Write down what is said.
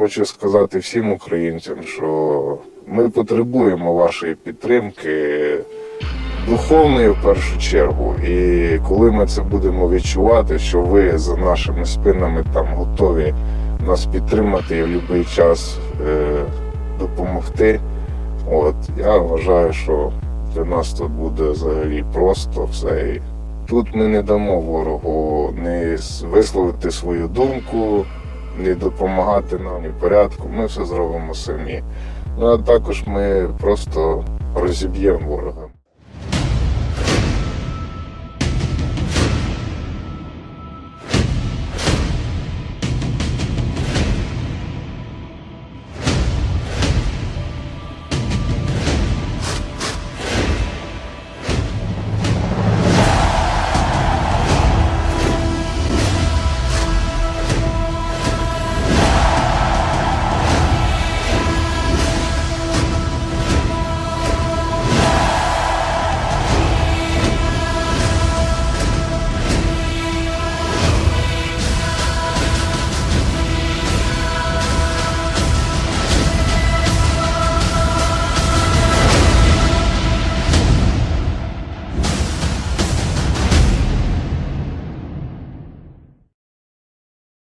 хочу сказати всім українцям, що ми потребуємо вашої підтримки духовної в першу чергу. І коли ми це будемо відчувати, що ви за нашими спинами там готові нас підтримати і в будь-який час е, допомогти. От я вважаю, що для нас тут буде взагалі просто все. Тут ми не дамо ворогу не висловити свою думку, не допомагати нам ні порядку. Ми все зробимо самі. Ну а також ми просто розіб'ємо ворога.